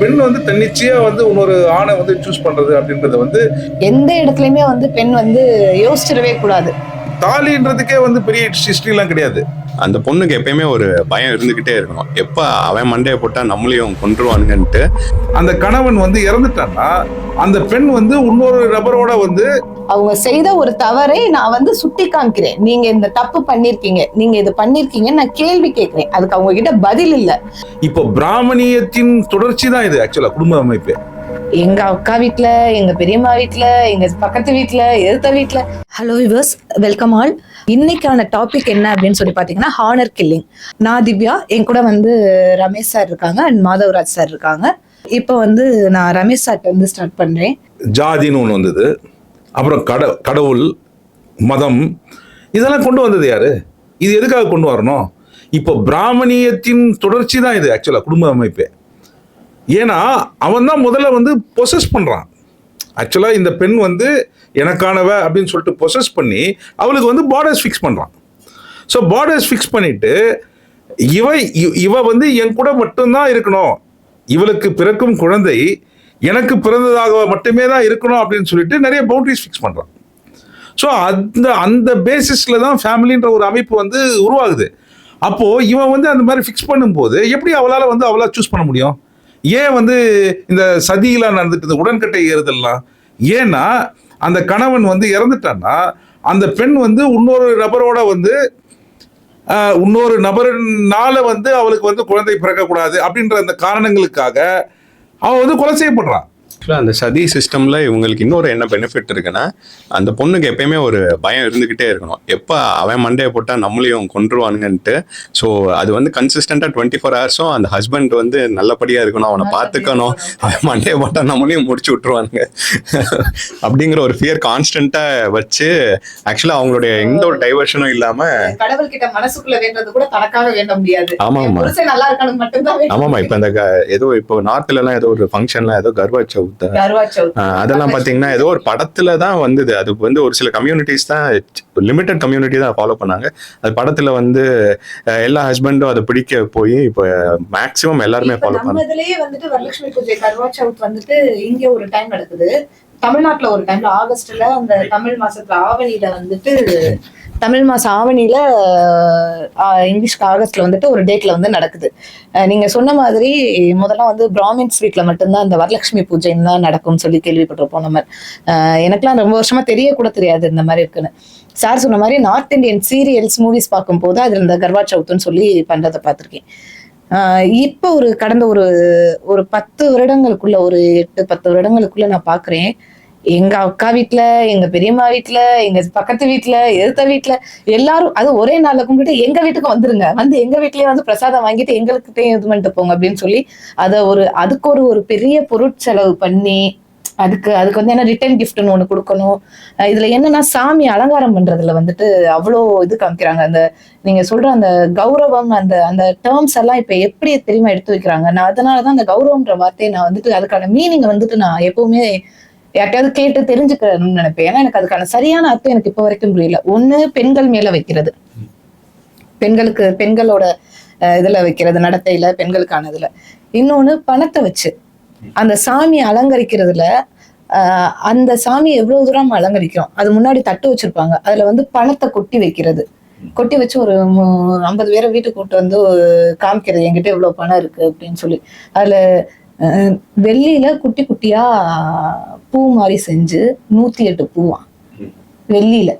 பெண் வந்து தன்னிச்சையா வந்து இன்னொரு ஆணை வந்து சூஸ் பண்றது அப்படின்றது வந்து எந்த இடத்துலயுமே வந்து பெண் வந்து யோசிச்சிடவே கூடாது. தாலின்றதுக்கே வந்து பெரிய ஹிஸ்டரிலாம் கிடையாது. அந்த பொண்ணுக்கு எப்பயுமே ஒரு பயம் இருந்துகிட்டே இருக்கணும். எப்ப அவன் மண்டையை போட்டா நம்மளையும் கொன்றுவானுங்கன்ட்டு. அந்த கணவன் வந்து இறந்துட்டான்னா அந்த பெண் வந்து இன்னொரு நபரோட வந்து அவங்க செய்த ஒரு தவறை நான் வந்து சுட்டி காமிக்கிறேன். நீங்க இந்த தப்பு பண்ணிருக்கீங்க. நீங்க இது பண்ணிருக்கீங்க நான் கேள்வி கேட்கிறேன். அதுக்கு அவங்க கிட்ட பதில் இல்ல. இப்போ பிராமணியத்தின் தொடர்ச்சி தான் இது ஆக்சுவலா குடும்ப அமைப்பு. எங்க அக்கா வீட்ல எங்க பெரியம்மா வீட்ல எங்க பக்கத்து வீட்ல எதிர்த்த வீட்ல. ஹலோ யுவர்ஸ் வெல்கம் ஆல் இன்னைக்கான டாபிக் என்ன அப்படின்னு சொல்லி பாத்தீங்கன்னா ஹானர் கில்லிங் நான் திவ்யா என் கூட வந்து ரமேஷ் சார் இருக்காங்க அண்ட் மாதவராஜ் சார் இருக்காங்க. இப்போ வந்து நான் ரமேஷ் சார்ட்ட வந்து ஸ்டார்ட் பண்றேன். ஜாதின்னு ஒன்று வந்தது. அப்புறம் கட கடவுள் மதம் இதெல்லாம் கொண்டு வந்தது யாரு? இது எதுக்காக கொண்டு வரணும்? இப்போ பிராமணியத்தின் தொடர்ச்சி தான் இது ஆக்சுவலாக குடும்ப அமைப்பு. ஏன்னா அவன் தான் முதல்ல வந்து பொசஸ் பண்ணுறான் ஆக்சுவலாக இந்த பெண் வந்து எனக்கானவ அப்படின்னு சொல்லிட்டு பொசஸ் பண்ணி அவளுக்கு வந்து பார்டர்ஸ் ஃபிக்ஸ் பண்ணுறான் ஸோ பார்டர்ஸ் ஃபிக்ஸ் பண்ணிவிட்டு இவ இவ வந்து என் கூட மட்டும்தான் இருக்கணும். இவளுக்கு பிறக்கும் குழந்தை எனக்கு பிறந்ததாக மட்டுமே தான் இருக்கணும் அப்படின்னு சொல்லிட்டு நிறைய பவுண்டரிஸ் ஃபிக்ஸ் பண்ணுறான் ஸோ அந்த அந்த பேசிஸில் தான் ஃபேமிலின்ற ஒரு அமைப்பு வந்து உருவாகுது. அப்போது இவன் வந்து அந்த மாதிரி ஃபிக்ஸ் பண்ணும்போது எப்படி அவளால் வந்து அவளாக சூஸ் பண்ண முடியும்? ஏன் வந்து இந்த சதியெலாம் நடந்துட்டு இந்த உடன்கட்டை ஏறுதல்லாம்? ஏன்னா அந்த கணவன் வந்து இறந்துட்டான்னா அந்த பெண் வந்து இன்னொரு நபரோட வந்து இன்னொரு நபரினால வந்து அவளுக்கு வந்து குழந்தை பிறக்கக்கூடாது அப்படின்ற அந்த காரணங்களுக்காக அவன் வந்து கொலை செய்யப்படுறான். Actually, அந்த சதி சிஸ்டம்ல இவங்களுக்கு இன்னொரு என்ன பெனிஃபிட் இருக்குன்னா அந்த பொண்ணுக்கு எப்பயுமே ஒரு பயம் இருந்துகிட்டே இருக்கணும். எப்ப அவன் மண்டையை போட்டா நம்மளையும் கொன்றுவானுங்கன்ட்டு. ஸோ அது வந்து கன்சிஸ்டண்டா டுவெண்ட்டி ஃபோர் ஹவர்ஸும் அந்த ஹஸ்பண்ட் வந்து நல்லபடியா இருக்கணும் அவனை பார்த்துக்கணும். அவன் மண்டையை போட்டா நம்மளையும் முடிச்சு விட்டுருவானுங்க. அப்படிங்கிற ஒரு ஃபியர் கான்ஸ்டன்ட்டா வச்சு ஆக்சுவலா அவங்களுடைய எந்த ஒரு டைவர்ஷனும் இல்லாம கடவுள் கிட்ட மனசுக்குள்ள வேண்டது கூட தனக்காக வேண்ட முடியாது. ஆமா, என் ஆமா. புருஷன் நல்லா இருக்கணும் மட்டும்தான் வேண்ட ஆமாமா இப்ப இந்த க- ஏதோ இப்போ நார்த்ல எல்லாம் ஏதோ ஒரு ஃபங்க்ஷன்ல ஏதோ கர்வா கர்வா சவுத். அதெல்லாம் பாத்தீங்கன்னா ஏதோ ஒரு படத்துல தான் வந்தது. அது வந்து ஒரு சில கம்யூனிட்டிஸ் தான் லிமிட்டட் கம்யூனிட்டி தான் ஃபாலோ பண்ணாங்க. அது படத்துல வந்து எல்லா ஹஸ்பண்டும் அதை பிடிக்க போய் இப்போ மேக்சிமம் எல்லாருமே ஃபாலோ பண்ணாங்க இதுலயே வந்துட்டு வரலட்சுமி பூஜை கர்வா சவுத் வந்துட்டு இங்க ஒரு டைம் நடக்குது. தமிழ்நாட்டுல ஒரு டைம்ல ஆகஸ்ட்ல அந்த தமிழ் மாசத்துல ஆவணியில வந்துட்டு தமிழ் மாசம் ஆவணியில இங்கிலீஷ் ஆகஸ்ட்ல வந்துட்டு ஒரு டேட்ல வந்து நடக்குது. நீங்கள் நீங்க சொன்ன மாதிரி முதல்ல வந்து பிராமின்ஸ் வீட்டில் மட்டும்தான் இந்த வரலட்சுமி பூஜைன்னு தான் நடக்கும்னு சொல்லி கேள்விப்பட்டிருப்போம் நம்ம. எனக்குலாம் ரொம்ப வருஷமா தெரிய கூட தெரியாது இந்த மாதிரி இருக்குன்னு. சார் சொன்ன மாதிரி நார்த் இந்தியன் சீரியல்ஸ் மூவிஸ் பார்க்கும்போது அதுல இந்த கர்வா சவுத்துன்னு சொல்லி பண்றதை பார்த்துருக்கேன். இப்போ ஒரு கடந்த ஒரு ஒரு பத்து வருடங்களுக்குள்ள ஒரு எட்டு பத்து வருடங்களுக்குள்ள நான் பாக்குறேன் எங்க அக்கா வீட்டுல எங்க பெரியம்மா வீட்டுல எங்க பக்கத்து வீட்டுல எதிர்த்த வீட்டுல எல்லாரும் அது ஒரே நாள்ல கும்பிட்டு எங்க வீட்டுக்கு வந்துருங்க. வந்து எங்க வீட்லயே வந்து பிரசாதம் வாங்கிட்டு எங்களுக்கு இது பண்ணிட்டு போங்க அப்படின்னு சொல்லி அத ஒரு அதுக்கு ஒரு ஒரு பெரிய பொருட்செலவு பண்ணி அதுக்கு அதுக்கு வந்து என்ன ரிட்டர்ன் கிஃப்ட்னு ஒண்ணு கொடுக்கணும். இதுல என்னன்னா சாமி அலங்காரம் பண்றதுல வந்துட்டு அவ்வளோ இது காமிக்கிறாங்க. அந்த நீங்க சொல்ற அந்த கௌரவம் அந்த அந்த டேர்ம்ஸ் எல்லாம் இப்ப எப்படி தெரியுமா எடுத்து வைக்கிறாங்க? நான் அதனாலதான் அந்த கௌரவம்ன்ற வார்த்தையை நான் வந்துட்டு அதுக்கான மீனிங் வந்துட்டு நான் எப்பவுமே யார்ட்டையாவது கேட்டு தெரிஞ்சுக்கணும்னு நினைப்பேன். ஏன்னா எனக்கு அதுக்கான சரியான அர்த்தம் எனக்கு இப்ப வரைக்கும் புரியல. ஒண்ணு பெண்கள் மேல வைக்கிறது. பெண்களுக்கு பெண்களோட இதுல வைக்கிறது நடத்தையில பெண்களுக்கானதுல இன்னொன்னு பணத்தை வச்சு. அந்த சாமி அலங்கரிக்கிறதுல ஆஹ், அந்த சாமி எவ்வளவு தூரம் அலங்கரிக்கிறோம்? அது முன்னாடி தட்டு வச்சிருப்பாங்க. அதுல வந்து பணத்தை கொட்டி வைக்கிறது. கொட்டி வச்சு ஒரு ஐம்பது பேரை வீட்டுக்கு கூட்டு வந்து காமிக்கிறது. என்கிட்ட இவ்வளவு பணம் இருக்கு அப்படின்னு சொல்லி. அதுல வெள்ளியில குட்டி குட்டியா பூ மாதிரி செஞ்சு நூத்தி எட்டு பூவா. வெள்ளியில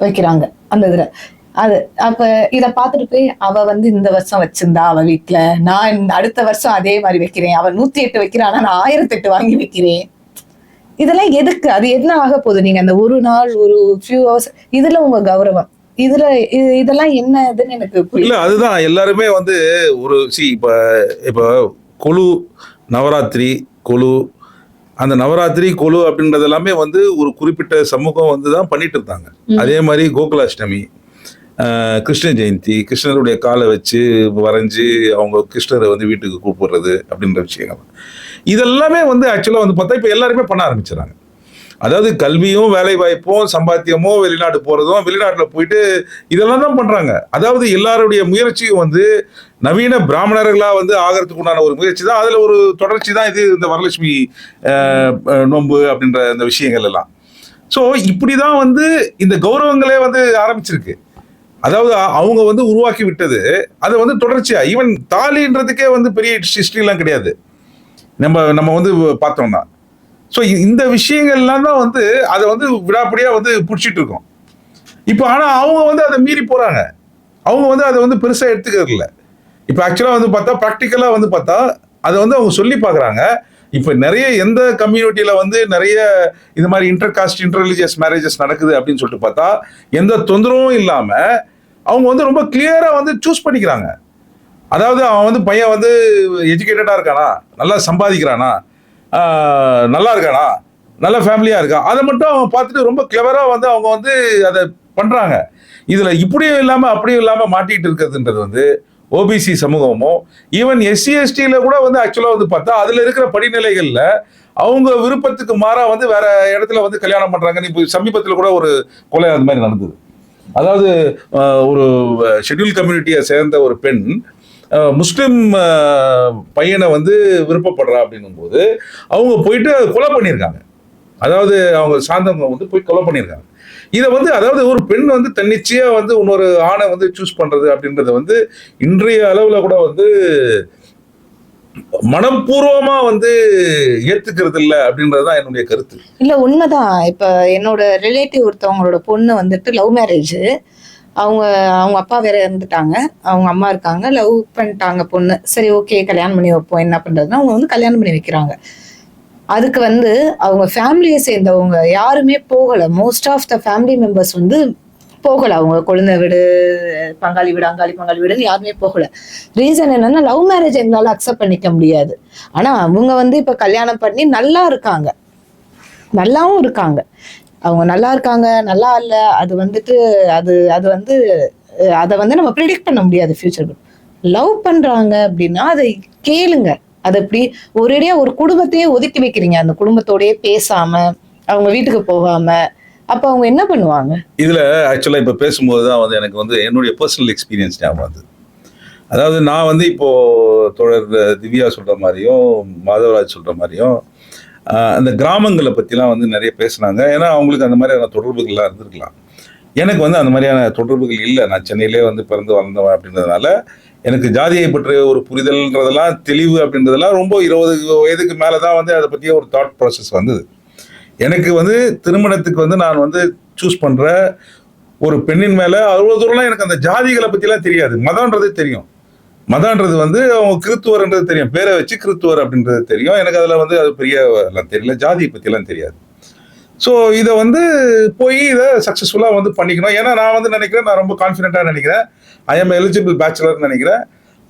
வைக்கிறாங்க அந்த இதுல. அது அப்ப இத பாத்துட்டு போய் அவ வந்து இந்த வருஷம் வச்சிருந்தா அவ வீட்டுல நான் அடுத்த வருஷம் அதே மாதிரி வைக்கிறேன். அவ நூத்தி எட்டு வைக்கிறான்? நான் ஆயிரத்தி எட்டு வாங்கி வைக்கிறேன். இதெல்லாம் எதுக்கு? அது என்ன ஆக போகுது? நீங்க அந்த ஒரு நாள் ஒரு ஃபியூ ஹவர்ஸ் இதுல உங்க கௌரவம். இதுல இது- இதெல்லாம் என்ன இதுன்னு எனக்கு இல்ல புரியல அதுதான். எல்லாருமே வந்து ஒரு சி இப்ப இப்ப கொலு நவராத்திரி கொலு. அந்த நவராத்திரி கொலு அப்படின்றது எல்லாமே வந்து ஒரு குறிப்பிட்ட சமூகம் வந்து தான் பண்ணிட்டு இருந்தாங்க அதே மாதிரி கோகுலாஷ்டமி கிருஷ்ண ஜெயந்தி கிருஷ்ணருடைய காலை வச்சு வரைஞ்சு அவங்க கிருஷ்ணரை வந்து வீட்டுக்கு கூப்பிடுறது அப்படின்ற விஷயங்கள். இதெல்லாமே வந்து ஆக்சுவலாக வந்து பார்த்தா இப்போ எல்லாருமே பண்ண ஆரம்பிச்சிடறாங்க. அதாவது கல்வியும் வேலை வாய்ப்பும் சம்பாத்தியமோ வெளிநாடு போகிறதும் வெளிநாட்டில் போயிட்டு இதெல்லாம் தான் பண்ணுறாங்க அதாவது எல்லாருடைய முயற்சியும் வந்து நவீன பிராமணர்களாக வந்து ஆகிறதுக்கு உண்டான ஒரு முயற்சி தான். அதில் ஒரு தொடர்ச்சி தான் இது இந்த வரலட்சுமி நோன்பு அப்படின்ற இந்த விஷயங்கள் எல்லாம். ஸோ இப்படி தான் வந்து இந்த கௌரவங்களே வந்து ஆரம்பிச்சிருக்கு. அதாவது அவங்க வந்து உருவாக்கி விட்டது. அதை வந்து தொடர்ச்சியா ஈவன் தாலின்றதுக்கே வந்து பெரிய ஹிஸ்ட்ரிலாம் கிடையாது. நம்ம நம்ம வந்து பார்த்தோம்னா. ஸோ இந்த விஷயங்கள்லாம் தான் வந்து அதை வந்து விடாப்படியாக வந்து பிடிச்சிட்டு இருக்கோம் இப்போ ஆனால் அவங்க வந்து அதை மீறி போகிறாங்க அவங்க வந்து அதை வந்து பெருசாக எடுத்துக்கிறது இல்லை. இப்போ ஆக்சுவலாக வந்து பார்த்தா ப்ராக்டிக்கலாக வந்து பார்த்தா அதை வந்து அவங்க சொல்லி பார்க்குறாங்க. இப்போ நிறைய எந்த கம்யூனிட்டியில் வந்து நிறைய இது மாதிரி இன்டர் காஸ்ட் இன்டர் மேரேஜஸ் நடக்குது அப்படின்னு சொல்லிட்டு பார்த்தா எந்த தொந்தரவும் இல்லாமல் அவங்க வந்து ரொம்ப கிளியராக வந்து சூஸ் பண்ணிக்கிறாங்க. அதாவது அவன் வந்து பையன் வந்து எஜுகேட்டடாக இருக்கானா? நல்லா சம்பாதிக்கிறானா? நல்லா இருக்கானா நல்ல ஃபேமிலியாக இருக்கா? அதை மட்டும் அவங்க பார்த்துட்டு ரொம்ப கிளவராக வந்து அவங்க வந்து அதை பண்ணுறாங்க இதில் இப்படியும் இல்லாமல் அப்படியும் இல்லாமல் மாட்டிகிட்டு இருக்கிறதுன்றது வந்து ஓபிசி சமூகமோ ஈவன் எஸ்சி எஸ்டியில் கூட வந்து ஆக்சுவலாக வந்து பார்த்தா அதில் இருக்கிற படிநிலைகளில் அவங்க விருப்பத்துக்கு மாறாக வந்து வேற இடத்துல வந்து கல்யாணம் பண்ணுறாங்க இப்போ சமீபத்தில் கூட ஒரு கொலை அந்த மாதிரி நடந்தது. அதாவது ஒரு ஷெட்யூல் கம்யூனிட்டியை சேர்ந்த ஒரு பெண் முஸ்லீம் பையனை வந்து விருப்பப்படுறா அப்படிங்கும்போது அவங்க போயிட்டு கொலை பண்ணியிருக்காங்க. அதாவது அவங்க சார்ந்தவங்க வந்து போய் கொலை பண்ணியிருக்காங்க. இதை வந்து அதாவது ஒரு பெண் வந்து தன்னிச்சையாக வந்து இன்னொரு ஆணை வந்து சூஸ் பண்ணுறது அப்படின்றத வந்து இன்றைய அளவில் கூட வந்து மனப்பூர்வமா வந்து ஏத்துக்கிறது இல்ல அப்படின்றது தான் என்னுடைய கருத்து. இல்ல உண்மைதான். இப்ப என்னோட ரிலேட்டிவ் ஒருத்தவங்களோட பொண்ணு வந்துட்டு லவ் மேரேஜ் அவங்க அவங்க அப்பா வேற இருந்துட்டாங்க அவங்க அம்மா இருக்காங்க. லவ் பண்ணிட்டாங்க பொண்ணு. சரி ஓகே கல்யாணம் பண்ணி வைப்போம். என்ன பண்றதுன்னா அவங்க வந்து கல்யாணம் பண்ணி வைக்கிறாங்க. அதுக்கு வந்து அவங்க ஃபேமிலியை சேர்ந்தவங்க யாருமே போகல. Most of the family members வந்து போகல. அவங்க குழந்தை வீடு பங்காளி வீடு அங்காளி பங்காளி வீடுன்னு யாருமே போகல. ரீசன் என்னன்னா லவ் மேரேஜ் எங்களால் அக்செப்ட் பண்ணிக்க முடியாது. ஆனா அவங்க வந்து இப்ப கல்யாணம் பண்ணி நல்லா இருக்காங்க. நல்லாவும் இருக்காங்க. அவங்க நல்லா இருக்காங்க நல்லா இல்ல அது வந்துட்டு அது அது வந்து அதை வந்து நம்ம ப்ரிடிக்ட் பண்ண முடியாது ஃபியூச்சர் லவ் பண்றாங்க அப்படின்னா அதை கேளுங்க. அது எப்படி ஒரேடியா ஒரு குடும்பத்தையே ஒதுக்கி வைக்கிறீங்க. அந்த குடும்பத்தோடயே பேசாம அவங்க வீட்டுக்கு போகாம அப்ப அவங்க என்ன பண்ணுவாங்க? இதுல ஆக்சுவலா இப்ப பேசும்போது தான் வந்து எனக்கு வந்து என்னுடைய பர்சனல் எக்ஸ்பீரியன்ஸ் ஞாபகம் அது அதாவது நான் வந்து இப்போ தொடர் திவ்யா சொல்ற மாதிரியும் மாதவராஜ் சொல்ற மாதிரியும் அந்த கிராமங்களை பற்றிலாம் வந்து நிறைய பேசுனாங்க. ஏன்னா அவங்களுக்கு அந்த மாதிரியான தொடர்புகள்லாம் இருந்திருக்கலாம். எனக்கு வந்து அந்த மாதிரியான தொடர்புகள் இல்லை. நான் சென்னையிலே வந்து பிறந்து வளர்ந்தவன் அப்படின்றதுனால எனக்கு ஜாதியை பற்றிய ஒரு புரிதல்ன்றதெல்லாம் தெளிவு அப்படின்றதெல்லாம் ரொம்ப இருபது வயதுக்கு மேலே தான் வந்து அதை பற்றிய ஒரு தாட் ப்ராசஸ் வந்தது. எனக்கு வந்து திருமணத்துக்கு வந்து நான் வந்து சூஸ் பண்ணுற ஒரு பெண்ணின் மேலே அவ்வளோ தூரம்லாம் எனக்கு அந்த ஜாதிகளை பற்றிலாம் தெரியாது. மதம்ன்றது தெரியும். மதம்ன்றது வந்து அவங்க கிறித்துவர்ன்றது தெரியும். பேரை வச்சு கிறித்துவர் அப்படின்றது தெரியும். எனக்கு அதில் வந்து அது பெரிய எல்லாம் தெரியல. ஜாதியை பற்றிலாம் தெரியாது. ஸோ இதை வந்து போய் இதை சக்ஸஸ்ஃபுல்லாக வந்து பண்ணிக்கணும். ஏன்னா நான் வந்து நினைக்கிறேன் நான் ரொம்ப கான்ஃபிடென்ட்டாக நினைக்கிறேன். ஐ எம் எலிஜிபிள் பேச்சுலர்னு நினைக்கிறேன்.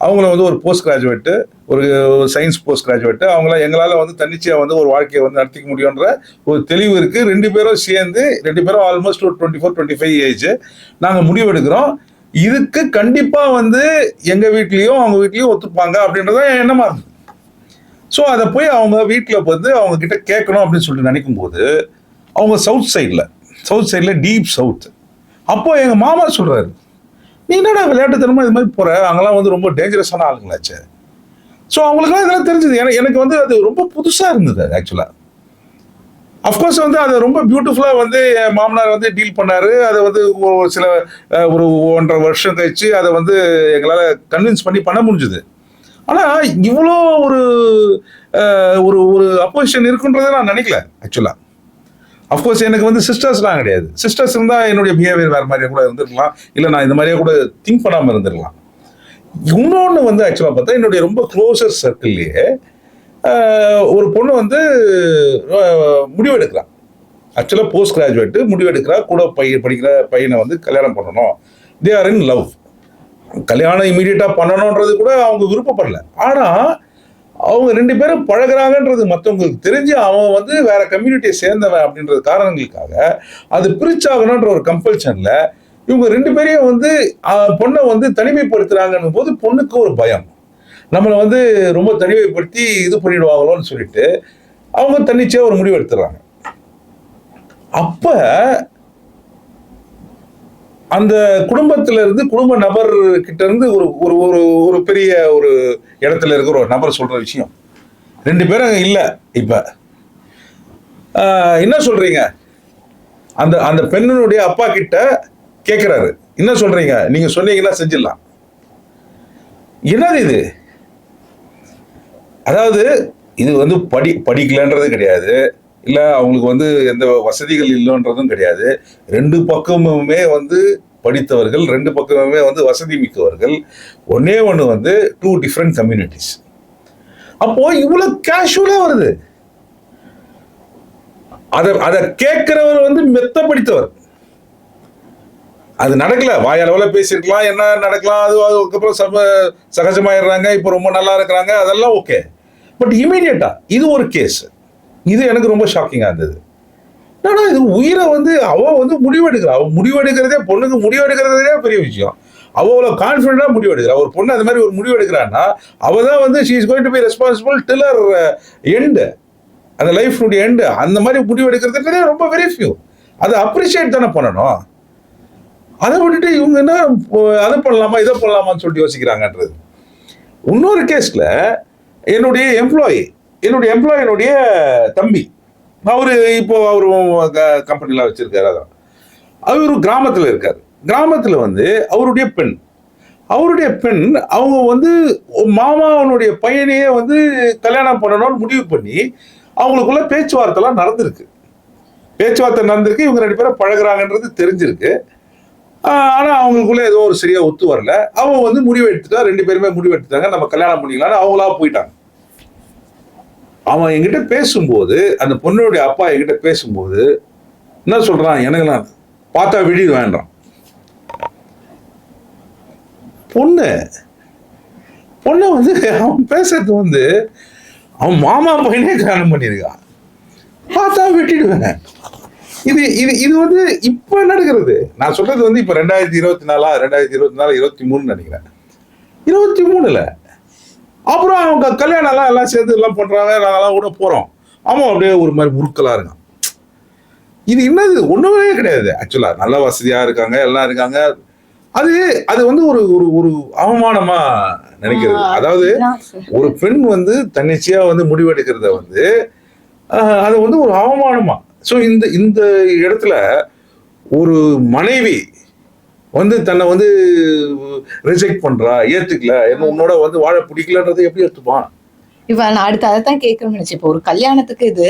அவங்கள வந்து ஒரு போஸ்ட் கிராஜுவேட்டு ஒரு சயின்ஸ் போஸ்ட் கிராஜுவேட்டு அவங்கள எங்களால் வந்து தன்னிச்சையாக வந்து ஒரு வாழ்க்கையை வந்து நடத்திக்க முடியுன்ற ஒரு தெளிவு இருக்குது ரெண்டு பேரும் சேர்ந்து ரெண்டு பேரும் ஆல்மோஸ்ட் ஒரு twenty four twenty five age நாங்கள் முடிவெடுக்கிறோம். இதுக்கு கண்டிப்பாக வந்து எங்கள் வீட்லயும் அவங்க வீட்லயும் ஒத்துப்பாங்க அப்படின்றத என்னமா எண்ணமாக இருந்தது. ஸோ அதை போய் அவங்க வீட்டில் வந்து அவங்க கிட்ட கேட்கணும் அப்படின்னு சொல்லிட்டு நினைக்கும் போது அவங்க சவுத் சைடில் சவுத் சைடில் டீப் சவுத் அப்போ எங்கள் மாமா சொல்கிறாரு நீ என்னடா விளையாட்டுத்தனமா இது மாதிரி போகிற அங்கெல்லாம் வந்து ரொம்ப டேஞ்சரஸான ஆளுங்களாச்சு. ஸோ அவங்களுக்குலாம் இதெல்லாம் தெரிஞ்சது. எனக்கு எனக்கு வந்து அது ரொம்ப புதுசாக இருந்தது ஆக்சுவலாக அஃப்கோர்ஸ் வந்து அதை ரொம்ப பியூட்டிஃபுல்லாக வந்து என் மாமனார் வந்து டீல் பண்ணார். அதை வந்து ஒரு சில ஒரு ஒன்றரை வருஷம் கழிச்சு அதை வந்து எங்களால் கன்வின்ஸ் பண்ணி பண்ண முடிஞ்சுது. ஆனால் இவ்வளோ ஒரு ஒரு ஒரு அப்போசிஷன் இருக்குன்றதை நான் நினைக்கல ஆக்சுவலாக அஃப்கோர்ஸ் எனக்கு வந்து சிஸ்டர்ஸ்லாம் கிடையாது. சிஸ்டர்ஸ் இருந்தால் என்னுடைய பிஹேவியர் வேறு மாதிரியே கூட இருந்திருக்கலாம். இல்லை நான் இந்த மாதிரியே கூட திங்க் பண்ணாமல் இருந்திருக்கலாம். இன்னொன்று வந்து ஆக்சுவலாக பார்த்தா என்னுடைய ரொம்ப க்ளோசர் சர்க்கிள்லேயே ஒரு பொண்ணு வந்து முடிவு எடுக்கிறான் ஆக்சுவலாக போஸ்ட் கிராஜுவேட்டு முடிவெடுக்கிறா கூட பையன் படிக்கிற பையனை வந்து கல்யாணம் பண்ணணும். தே ஆர் இன் லவ் கல்யாணம் இமீடியட்டாக பண்ணணுன்றது கூட அவங்க விருப்பப்படல. ஆனால் அவங்க ரெண்டு பேரும் பழகுறாங்கன்றது மற்றவங்களுக்கு தெரிஞ்சு அவன் வந்து வேற கம்யூனிட்டியை சேர்ந்தவன் அப்படின்றது காரணங்களுக்காக அது பிரிச்சாகணுன்ற ஒரு கம்பல்ஷனில் இவங்க ரெண்டு பேரையும் வந்து பொண்ணை வந்து தனிமைப்படுத்துகிறாங்கன்னும் போது பொண்ணுக்கு ஒரு பயம். நம்மளை வந்து ரொம்ப தனிமைப்படுத்தி இது பண்ணிடுவாங்களோன்னு சொல்லிட்டு அவங்க தன்னிச்சையாக ஒரு முடிவு எடுத்துடுறாங்க. அப்ப அந்த குடும்பத்துல இருந்து குடும்ப நபர் கிட்ட இருந்து ஒரு ஒரு ஒரு ஒரு பெரிய ஒரு இடத்துல இருக்கிற ஒரு நபர் சொல்ற விஷயம். ரெண்டு பேரும் இல்லை இப்ப. என்ன சொல்றீங்க? அந்த அந்த பெண்ணினுடைய அப்பா கிட்ட கேட்குறாரு என்ன சொல்றீங்க? நீங்க சொன்னீங்கன்னா செஞ்சிடலாம். என்னது இது? அதாவது இது வந்து படி படிக்கலன்றது கிடையாது. இல்லை அவங்களுக்கு வந்து எந்த வசதிகள் இல்லைன்றதும் கிடையாது. ரெண்டு பக்கமுமே வந்து படித்தவர்கள் ரெண்டு பக்கமுமே வந்து வசதி மிக்கவர்கள். ஒன்னே ஒன்று வந்து டூ டிஃப்ரெண்ட் கம்யூனிட்டிஸ் அப்போது இவ்வளோ கேஷுவலாக வருது. அதை அதை கேட்குறவர் வந்து மெத்த படித்தவர். அது நடக்கல. வாயளவில் பேசியிருக்கலாம் என்ன நடக்கலாம் அது அதுக்கப்புறம் சம சகஜமாயிடுறாங்க இப்போ ரொம்ப நல்லா இருக்கிறாங்க அதெல்லாம் ஓகே பட் இமீடியட்டா இது ஒரு கேஸ் இது எனக்கு ரொம்ப ஷாக்கிங்காக இருந்தது. ஆனால் இது உயிரை வந்து அவ வந்து முடிவெடுக்கிறா. அவள் முடிவெடுக்கிறதே பொண்ணுக்கு முடிவெடுக்கிறதே பெரிய விஷயம். அவள் அவ்வளோ கான்ஃபிடண்டாக முடிவெடுக்கிறா. ஒரு பொண்ணு அந்த மாதிரி ஒரு முடிவெடுக்கிறான்னா அவள் தான் வந்து she is going to be responsible till the end அந்த லைஃப்னுடைய எண்டு அந்த மாதிரி முடிவெடுக்கிறதுன்றதே ரொம்ப வெரி ஃபியூ அதை அப்ரிஷியேட் தானே பண்ணணும். அதை விட்டுட்டு இவங்க என்ன அதை பண்ணலாமா இதை பண்ணலாமான்னு சொல்லிட்டு யோசிக்கிறாங்கன்றது. இன்னொரு கேஸில் என்னுடைய எம்ப்ளாயி என்னுடைய எம்ப்ளாயினுடைய தம்பி. அவர் இப்போ அவர் கம்பெனிலாம் வச்சுருக்காரு அதான். அவர் கிராமத்தில் இருக்கார். கிராமத்தில் வந்து அவருடைய பெண். அவருடைய பெண் அவங்க வந்து மாமாவனுடைய பையனையே வந்து கல்யாணம் பண்ணணும்னு முடிவு பண்ணி அவங்களுக்குள்ள பேச்சுவார்த்தைலாம் நடந்திருக்கு. பேச்சுவார்த்தை நடந்திருக்கு இவங்க ரெண்டு பேரும் பழகுறாங்கன்றது தெரிஞ்சிருக்கு. ஆனால் ஆனா அவங்களுக்குள்ள ஏதோ ஒரு சரியா ஒத்து வரல. அவங்க வந்து முடிவு எடுத்துட்டா ரெண்டு பேருமே முடிவு எடுத்துட்டாங்க நம்ம கல்யாணம் பண்ணிக்கலாம்னு அவங்களா போயிட்டாங்க. அவன் என்கிட்ட பேசும்போது அந்த பொண்ணுடைய அப்பா என்கிட்ட பேசும்போது என்ன சொல்றான்? எனக்குலாம் பார்த்தா விடி வேண்டாம். பொண்ணு பொண்ணை வந்து அவன் பேசுறது வந்து அவன் மாமா பையனே கல்யாணம் பண்ணியிருக்கான். பார்த்தா வெட்டிடுவேன். இது இது இது வந்து இப்ப நடக்கிறது? நான் சொல்றது வந்து இப்ப ரெண்டாயிரத்தி இருபத்தி நாலா ரெண்டாயிரத்தி இருபத்தி நாலு இருபத்தி மூணு நினைக்கிறேன். இருபத்தி மூணுல. அப்புறம் அவங்க கல்யாணம் எல்லாம் எல்லாம் சேர்ந்து எல்லாம் பண்றாங்க நாங்கெல்லாம் கூட போறோம். அவன் அப்படியே ஒரு மாதிரி முறுக்கலா இருக்கான். இது என்னது? ஒண்ணுமே கிடையாது. ஆக்சுவலா நல்ல வசதியா இருக்காங்க எல்லாம் இருக்காங்க. அது அது வந்து ஒரு ஒரு ஒரு அவமானமா நினைக்கிறது. அதாவது. ஒரு பெண் வந்து தன்னிச்சையா வந்து முடிவெடுக்கிறத வந்து அது வந்து ஒரு அவமானமா. ஸோ இந்த இந்த இடத்துல ஒரு மனைவி வந்து தன்னை வந்து ரிஜெக்ட் பண்றா ஏத்துக்கல என்ன உன்னோட வந்து வாழ பிடிக்கலன்றதை எப்படி எடுத்துப்பான் இப்ப நான் அடுத்து அதை தான் கேட்கணும்னு நினைச்சேன். இப்போ ஒரு கல்யாணத்துக்கு இது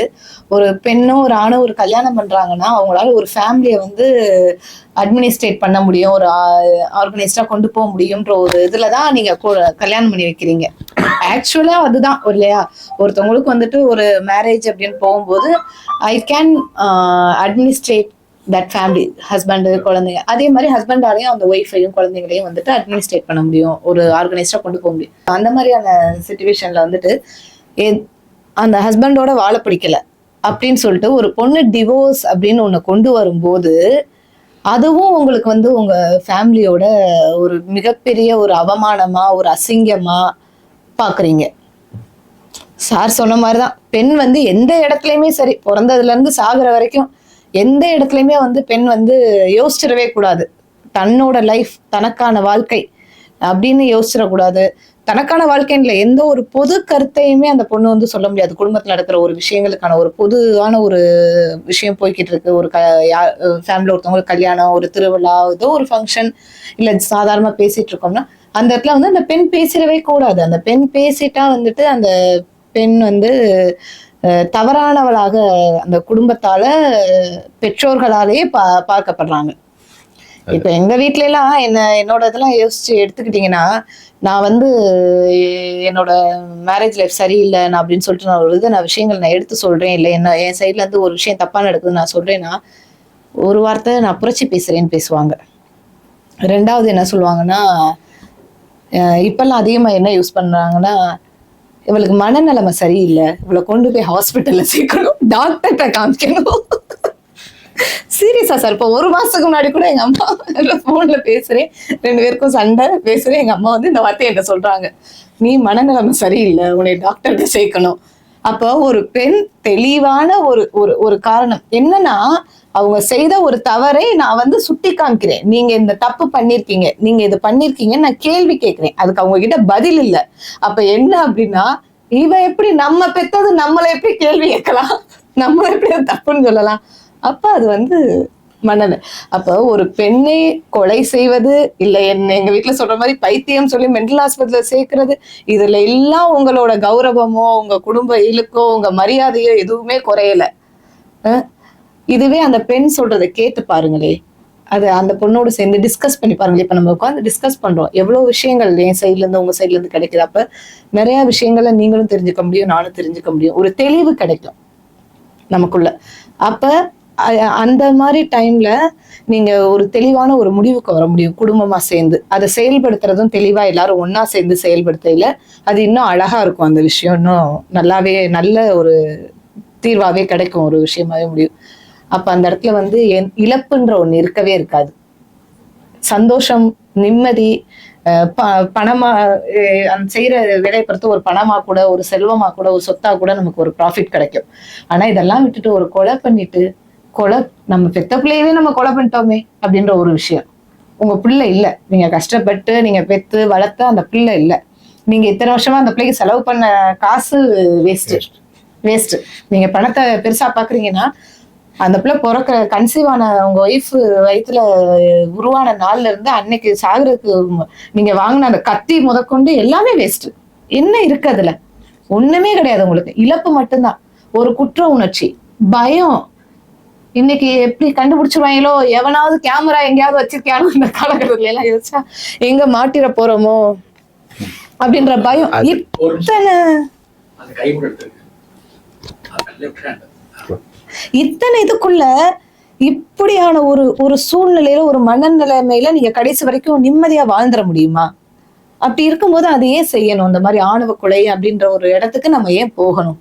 ஒரு பெண்ணும் ஒரு ஆணும் ஒரு கல்யாணம் பண்றாங்கன்னா அவங்களால ஒரு ஃபேமிலியை வந்து அட்மினிஸ்ட்ரேட் பண்ண முடியும் ஒரு ஆர்கனைஸ்டா கொண்டு போக முடியும்ன்ற ஒரு இதுல தான் நீங்க கல்யாணம் பண்ணி வைக்கிறீங்க. ஆக்சுவலா அதுதான் இல்லையா? ஒருத்தவங்களுக்கு வந்துட்டு ஒரு மேரேஜ் அப்படின்னு போகும்போது I can administrate that family husband குழந்தைங்க. அதே மாதிரி ஹஸ்பண்டாலையும் அந்த ஒய்ஃபையும் குழந்தைங்களையும் வந்துட்டு அட்மினிஸ்ட்ரேட் பண்ண முடியும். ஒரு ஆர்கனைஸ்டா கொண்டு போக முடியும். அந்த மாதிரியான சுச்சுவேஷன்ல வந்துட்டு அந்த ஹஸ்பண்டோட வாழ பிடிக்கல அப்படின்னு சொல்லிட்டு ஒரு பொண்ணு டிவோர்ஸ் அப்படின்னு ஒன்று கொண்டு வரும்போது அதுவும் உங்களுக்கு வந்து உங்க ஃபேமிலியோட ஒரு மிகப்பெரிய ஒரு அவமானமா ஒரு அசிங்கமா பார்க்குறீங்க. சார் சொன்ன மாதிரிதான். பெண் வந்து எந்த இடத்துலயுமே சரி பிறந்ததுல இருந்து சாகுற வரைக்கும் எந்த இடத்துலயுமே வந்து பெண் வந்து யோசிச்சிடவே கூடாது. தன்னோட லைஃப் தனக்கான வாழ்க்கை அப்படின்னு யோசிச்சிடக்கூடாது. தனக்கான வாழ்க்கையில எந்த ஒரு பொது கருத்தையுமே அந்த பொண்ணு வந்து சொல்ல முடியாது. குடும்பத்துல நடக்கிற ஒரு விஷயங்களுக்கான ஒரு பொதுவான ஒரு விஷயம் போய்கிட்டு இருக்கு. ஒரு க ஃபேமிலியில் ஒருத்தவங்களுக்கு கல்யாணம் ஒரு திருவிழா ஏதோ ஒரு ஃபங்க்ஷன் இல்லை சாதாரணமா பேசிட்டு இருக்கோம்னா அந்த இடத்துல வந்து அந்த பெண் பேசிடவே கூடாது. அந்த பெண் பேசிட்டா வந்துட்டு அந்த பெண் வந்து தவறானவளாக அந்த குடும்பத்தால பெற்றோர்களாலேயே பா பார்க்கப்படுறாங்க. இப்ப எங்க வீட்ல எல்லாம் என்ன என்னோட இதெல்லாம் யோசிச்சு எடுத்துக்கிட்டீங்கன்னா நான் வந்து என்னோட மேரேஜ் லைஃப் சரியில்லை நான் அப்படின்னு சொல்லிட்டு நான் ஒரு இது நான் விஷயங்கள் நான் எடுத்து சொல்றேன் இல்லை என்ன என் சைட்ல இருந்து ஒரு விஷயம் தப்பா நடக்குது நான் சொல்றேன்னா ஒரு வார்த்தை நான் புரட்சி பேசுறேன்னு பேசுவாங்க. ரெண்டாவது என்ன சொல்லுவாங்கன்னா இப்பெல்லாம் அதிகமாக என்ன யூஸ் பண்ணுறாங்கன்னா இவளுக்கு மனநிலைமை சரியில்லை. இவளை கொண்டு போய் ஹாஸ்பிட்டல்ல சேர்க்கணும். டாக்டர்கிட்ட காமிக்கணும். சீரியஸா சார் இப்போ ஒரு மாசத்துக்கு முன்னாடி கூட எங்க அம்மா போன்ல பேசுறேன். ரெண்டு பேருக்கும் சண்டை பேசுறேன். எங்க அம்மா வந்து இந்த வார்த்தையை என்ன சொல்றாங்க. நீ மனநிலைமை சரியில்லை. உன்னை டாக்டர்கிட்ட சேர்க்கணும். அப்போ ஒரு பெண் தெளிவான ஒரு ஒரு ஒரு காரணம். என்னன்னா அவங்க செய்த ஒரு தவறை நான் வந்து சுட்டி காமிக்கிறேன். நீங்க இந்த தப்பு பண்ணிருக்கீங்க. நீங்க இது பண்ணிருக்கீங்கன்னு நான் கேள்வி கேட்கிறேன். அதுக்கு அவங்க கிட்ட பதில் இல்ல. அப்ப என்ன அப்படின்னா இவ எப்படி நம்ம பெத்தது நம்மளை எப்படி கேள்வி கேட்கலாம்? நம்ம எப்படி தப்புன்னு சொல்லலாம்? அப்ப அது வந்து மன்னன். அப்போ ஒரு பெண்ணை கொலை செய்வது இல்ல என்ன? எங்க வீட்டுல சொல்ற மாதிரி பைத்தியம் சொல்லி மென்டல் ஆஸ்பத்திரியில சேர்க்கறது. இதுல எல்லாம் உங்களோட கௌரவமோ உங்க குடும்ப இழுக்கோ உங்க மரியாதையோ எதுவுமே குறையல. இதுவே அந்த பெண் சொல்றதை கேட்டு பாருங்களே. அது அந்த பொண்ணோடு சேர்ந்து டிஸ்கஸ் பண்ணி பாருங்க இப்ப நம்ம உட்காந்து டிஸ்கஸ் பண்றோம். எவ்வளவு விஷயங்கள் என் சைட்ல இருந்து உங்க சைட்ல இருந்து கிடைக்குது. அப்ப நிறைய விஷயங்களை நீங்களும் தெரிஞ்சுக்க முடியும் நானும் தெரிஞ்சுக்க முடியும். ஒரு தெளிவு கிடைக்கும் நமக்குள்ள. அப்ப அந்த மாதிரி டைம்ல நீங்க ஒரு தெளிவான ஒரு முடிவுக்கு வர முடியும் குடும்பமா சேர்ந்து. அதை செயல்படுத்துறதும் தெளிவா எல்லாரும் ஒன்னா சேர்ந்து செயல்படுத்தையில அது இன்னும் அழகா இருக்கும் அந்த விஷயம். இன்னும் நல்லாவே நல்ல ஒரு தீர்வாவே கிடைக்கும் ஒரு விஷயமாவே முடியும். அப்ப அந்த இடத்துல வந்து என் இழப்புன்ற ஒண்ணு இருக்கவே இருக்காது. சந்தோஷம் நிம்மதி ப- பணமா அந்த செய்யற வேலையை பொறுத்து ஒரு பணமா கூட ஒரு செல்வமா கூட ஒரு சொத்தா கூட நமக்கு ஒரு ப்ராஃபிட் கிடைக்கும். ஆனா இதெல்லாம் விட்டுட்டு ஒரு கொலை பண்ணிட்டு கொலை நம்ம பெத்த பிள்ளையவே நம்ம கொலை பண்ணிட்டோமே அப்படின்ற ஒரு விஷயம். உங்க பிள்ளை இல்ல. நீங்க கஷ்டப்பட்டு நீங்க பெத்து வளர்த்த அந்த பிள்ளை இல்ல. நீங்க இத்தனை வருஷமா அந்த பிள்ளைக்கு செலவு பண்ண காசு வேஸ்ட் வேஸ்ட் நீங்க பணத்தை பெருசா பாக்குறீங்கன்னா அந்த பிள்ளை பிறக்க கன்சீவ் ஆன உங்க ஒய்ஃப் வயித்துல உருவான நாள்ல இருந்து அன்னைக்கு சாகுறதுக்கு நீங்க வாங்கின அந்த கத்தி முதற்கொண்டு எல்லாமே வேஸ்ட் என்ன இருக்கு அதுல? ஒண்ணுமே கிடையாது உங்களுக்கு. இழப்பு மட்டும்தான். ஒரு குற்ற உணர்ச்சி பயம் இன்னைக்கு எப்படி கண்டுபிடிச்சிருவாங்களோ எவனாவது கேமரா எங்கேயாவது வச்சிருக்கியானோ இந்த காலகட்டத்துல எல்லாம் யோசிச்சா எங்க மாட்டிட போறோமோ? அப்படின்ற பயம் அது இத்தனை. இத்தனை இதுக்குள்ள இப்படியான ஒரு ஒரு சூழ்நிலையில ஒரு மனநிலைமையில நீங்க கடைசி வரைக்கும் நிம்மதியா வாழ்ந்துட முடியுமா? அப்படி இருக்கும்போது அதை ஏன் செய்யணும். இந்த மாதிரி ஆணவ கொலை அப்படின்ற ஒரு இடத்துக்கு நம்ம ஏன் போகணும்?